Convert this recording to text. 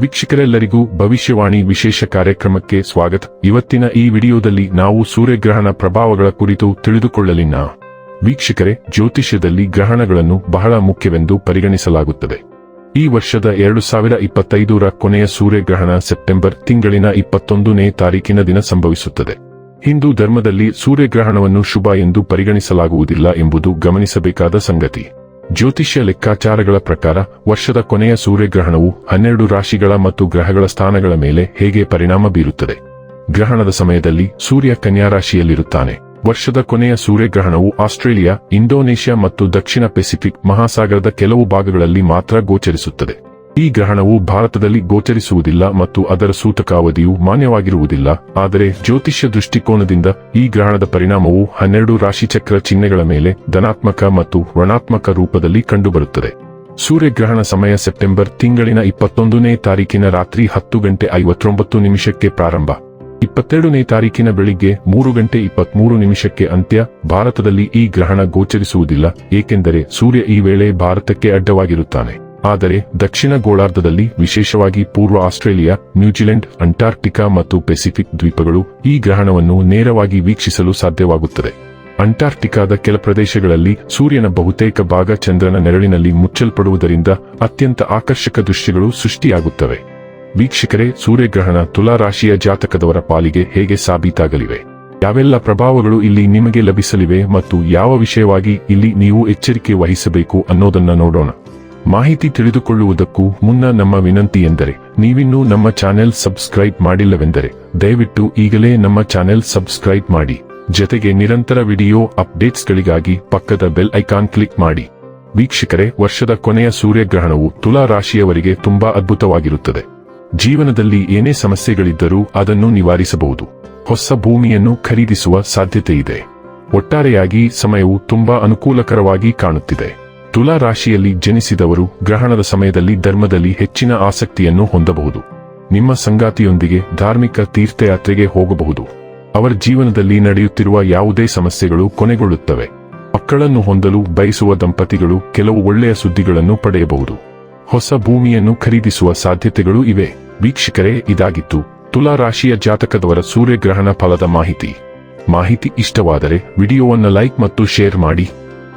ವೀಕ್ಷಕರೆಲ್ಲರಿಗೂ ಭವಿಷ್ಯವಾಣಿ ವಿಶೇಷ ಕಾರ್ಯಕ್ರಮಕ್ಕೆ ಸ್ವಾಗತ. ಇವತ್ತಿನ ಈ ವಿಡಿಯೋದಲ್ಲಿ ನಾವು ಸೂರ್ಯಗ್ರಹಣ ಪ್ರಭಾವಗಳ ಕುರಿತು ತಿಳಿದುಕೊಳ್ಳಲಿನ ವೀಕ್ಷಕರೇ, ಜ್ಯೋತಿಷ್ಯದಲ್ಲಿ ಗ್ರಹಣಗಳನ್ನು ಬಹಳ ಮುಖ್ಯವೆಂದು ಪರಿಗಣಿಸಲಾಗುತ್ತದೆ. ಈ ವರ್ಷದ ಎರಡು ಸಾವಿರ ಇಪ್ಪತ್ತೈದರ ಕೊನೆಯ ಸೂರ್ಯಗ್ರಹಣ ಸೆಪ್ಟೆಂಬರ್ ತಿಂಗಳಿನ ಇಪ್ಪತ್ತೊಂದನೇ ತಾರೀಕಿನ ದಿನ ಸಂಭವಿಸುತ್ತದೆ. ಹಿಂದೂ ಧರ್ಮದಲ್ಲಿ ಸೂರ್ಯಗ್ರಹಣವನ್ನು ಶುಭ ಎಂದು ಪರಿಗಣಿಸಲಾಗುವುದಿಲ್ಲ ಎಂಬುದು ಗಮನಿಸಬೇಕಾದ ಸಂಗತಿ. ಜ್ಯೋತಿಷ್ಯ ಲೆಕ್ಕಾಚಾರಗಳ ಪ್ರಕಾರ, ವರ್ಷದ ಕೊನೆಯ ಸೂರ್ಯಗ್ರಹಣವು ಹನ್ನೆರಡು ರಾಶಿಗಳ ಮತ್ತು ಗ್ರಹಗಳ ಸ್ಥಾನಗಳ ಮೇಲೆ ಹೇಗೆ ಪರಿಣಾಮ ಬೀರುತ್ತದೆ? ಗ್ರಹಣದ ಸಮಯದಲ್ಲಿ ಸೂರ್ಯ ಕನ್ಯಾ ರಾಶಿಯಲ್ಲಿರುತ್ತಾನೆ. ವರ್ಷದ ಕೊನೆಯ ಸೂರ್ಯಗ್ರಹಣವು ಆಸ್ಟ್ರೇಲಿಯಾ, ಇಂಡೋನೇಷ್ಯಾ ಮತ್ತು ದಕ್ಷಿಣ ಪೆಸಿಫಿಕ್ ಮಹಾಸಾಗರದ ಕೆಲವು ಭಾಗಗಳಲ್ಲಿ ಮಾತ್ರ ಗೋಚರಿಸುತ್ತದೆ. ಈ ಗ್ರಹಣವು ಭಾರತದಲ್ಲಿ ಗೋಚರಿಸುವುದಿಲ್ಲ ಮತ್ತು ಅದರ ಸೂತಕಾವಧಿಯು ಮಾನ್ಯವಾಗಿರುವುದಿಲ್ಲ. ಆದರೆ ಜ್ಯೋತಿಷ್ಯ ದೃಷ್ಟಿಕೋನದಿಂದ ಈ ಗ್ರಹಣದ ಪರಿಣಾಮವು ಹನ್ನೆರಡು ರಾಶಿಚಕ್ರ ಚಿಹ್ನೆಗಳ ಮೇಲೆ ಧನಾತ್ಮಕ ಮತ್ತು ಋಣಾತ್ಮಕ ರೂಪದಲ್ಲಿ ಕಂಡುಬರುತ್ತದೆ. ಸೂರ್ಯಗ್ರಹಣ ಸಮಯ ಸೆಪ್ಟೆಂಬರ್ ತಿಂಗಳಿನ ಇಪ್ಪತ್ತೊಂದನೇ ತಾರೀಕಿನ ರಾತ್ರಿ ಹತ್ತು ಗಂಟೆ ಐವತ್ತೊಂಬತ್ತು ನಿಮಿಷಕ್ಕೆ ಪ್ರಾರಂಭ. ಇಪ್ಪತ್ತೆರಡನೇ ತಾರೀಕಿನ ಬೆಳಿಗ್ಗೆ ಮೂರು ಗಂಟೆ ಇಪ್ಪತ್ಮೂರು ನಿಮಿಷಕ್ಕೆ ಅಂತ್ಯ. ಭಾರತದಲ್ಲಿ ಈ ಗ್ರಹಣ ಗೋಚರಿಸುವುದಿಲ್ಲ, ಏಕೆಂದರೆ ಸೂರ್ಯ ಈ ವೇಳೆ ಭಾರತಕ್ಕೆ ಅಡ್ಡವಾಗಿರುತ್ತಾನೆ. ಆದರೆ ದಕ್ಷಿಣ ಗೋಳಾರ್ಧದಲ್ಲಿ, ವಿಶೇಷವಾಗಿ ಪೂರ್ವ ಆಸ್ಟ್ರೇಲಿಯಾ, ನ್ಯೂಜಿಲೆಂಡ್, ಅಂಟಾರ್ಕ್ಟಿಕಾ ಮತ್ತು ಪೆಸಿಫಿಕ್ ದ್ವೀಪಗಳು ಈ ಗ್ರಹಣವನ್ನು ನೇರವಾಗಿ ವೀಕ್ಷಿಸಲು ಸಾಧ್ಯವಾಗುತ್ತದೆ. ಅಂಟಾರ್ಕ್ಟಿಕಾದ ಕೆಲ ಪ್ರದೇಶಗಳಲ್ಲಿ ಸೂರ್ಯನ ಬಹುತೇಕ ಭಾಗ ಚಂದ್ರನ ನೆರಳಿನಲ್ಲಿ ಮುಚ್ಚಲ್ಪಡುವುದರಿಂದ ಅತ್ಯಂತ ಆಕರ್ಷಕ ದೃಶ್ಯಗಳು ಸೃಷ್ಟಿಯಾಗುತ್ತವೆ. ವೀಕ್ಷಕರೇ, ಸೂರ್ಯಗ್ರಹಣ ತುಲಾ ರಾಶಿಯ ಜಾತಕದವರ ಪಾಲಿಗೆ ಹೇಗೆ ಸಾಬೀತಾಗಲಿವೆ? ಯಾವೆಲ್ಲ ಪ್ರಭಾವಗಳು ಇಲ್ಲಿ ನಿಮಗೆ ಲಭಿಸಲಿವೆ ಮತ್ತು ಯಾವ ವಿಷಯವಾಗಿ ಇಲ್ಲಿ ನೀವು ಎಚ್ಚರಿಕೆ ವಹಿಸಬೇಕು ಅನ್ನೋದನ್ನ ನೋಡೋಣ. ಮಾಹಿತಿ ತಿಳಿದುಕೊಳ್ಳುವುದಕ್ಕೂ ಮುನ್ನ ನಮ್ಮ ವಿನಂತಿ ಎಂದರೆ, ನೀವಿನ್ನೂ ನಮ್ಮ ಚಾನೆಲ್ ಸಬ್ಸ್ಕ್ರೈಬ್ ಮಾಡಿಲ್ಲವೆಂದರೆ, ದಯವಿಟ್ಟು ಈಗಲೇ ನಮ್ಮ ಚಾನೆಲ್ ಸಬ್ಸ್ಕ್ರೈಬ್ ಮಾಡಿ. ಜೊತೆಗೆ ನಿರಂತರ ವಿಡಿಯೋ ಅಪ್ಡೇಟ್ಸ್ಗಳಿಗಾಗಿ ಪಕ್ಕದ ಬೆಲ್ ಐಕಾನ್ ಕ್ಲಿಕ್ ಮಾಡಿ. ವೀಕ್ಷಕರೇ, ವರ್ಷದ ಕೊನೆಯ ಸೂರ್ಯಗ್ರಹಣವು ತುಲಾ ರಾಶಿಯವರಿಗೆ ತುಂಬಾ ಅದ್ಭುತವಾಗಿರುತ್ತದೆ. ಜೀವನದಲ್ಲಿ ಏನೇ ಸಮಸ್ಯೆಗಳಿದ್ದರೂ ಅದನ್ನು ನಿವಾರಿಸಬಹುದು. ಹೊಸ ಭೂಮಿಯನ್ನು ಖರೀದಿಸುವ ಸಾಧ್ಯತೆ ಇದೆ ಒಟ್ಟಾರೆಯಾಗಿ ಸಮಯವು ತುಂಬಾ ಅನುಕೂಲಕರವಾಗಿ ಕಾಣುತ್ತಿದೆ. ತುಲಾ ರಾಶಿಯಲ್ಲಿ ಜನಿಸಿದವರು ಗ್ರಹಣದ ಸಮಯದಲ್ಲಿ ಧರ್ಮದಲ್ಲಿ ಹೆಚ್ಚಿನ ಆಸಕ್ತಿಯನ್ನು ಹೊಂದಬಹುದು. ನಿಮ್ಮ ಸಂಗಾತಿಯೊಂದಿಗೆ ಧಾರ್ಮಿಕ ತೀರ್ಥಯಾತ್ರೆಗೆ ಹೋಗಬಹುದು. ಅವರ ಜೀವನದಲ್ಲಿ ನಡೆಯುತ್ತಿರುವ ಯಾವುದೇ ಸಮಸ್ಯೆಗಳು ಕೊನೆಗೊಳ್ಳುತ್ತವೆ. ಮಕ್ಕಳನ್ನು ಹೊಂದಲು ಬಯಸುವ ದಂಪತಿಗಳು ಕೆಲವು ಒಳ್ಳೆಯ ಸುದ್ದಿಗಳನ್ನು ಪಡೆಯಬಹುದು. ಹೊಸ ಭೂಮಿಯನ್ನು ಖರೀದಿಸುವ ಸಾಧ್ಯತೆಗಳು ಇವೆ. ವೀಕ್ಷಕರೇ, ಇದಾಗಿತ್ತು ತುಲಾ ರಾಶಿಯ ಜಾತಕದವರ ಸೂರ್ಯಗ್ರಹಣ ಫಲದ ಮಾಹಿತಿ. ಮಾಹಿತಿ ಇಷ್ಟವಾದರೆ ವಿಡಿಯೋವನ್ನು ಲೈಕ್ ಮತ್ತು ಶೇರ್ ಮಾಡಿ.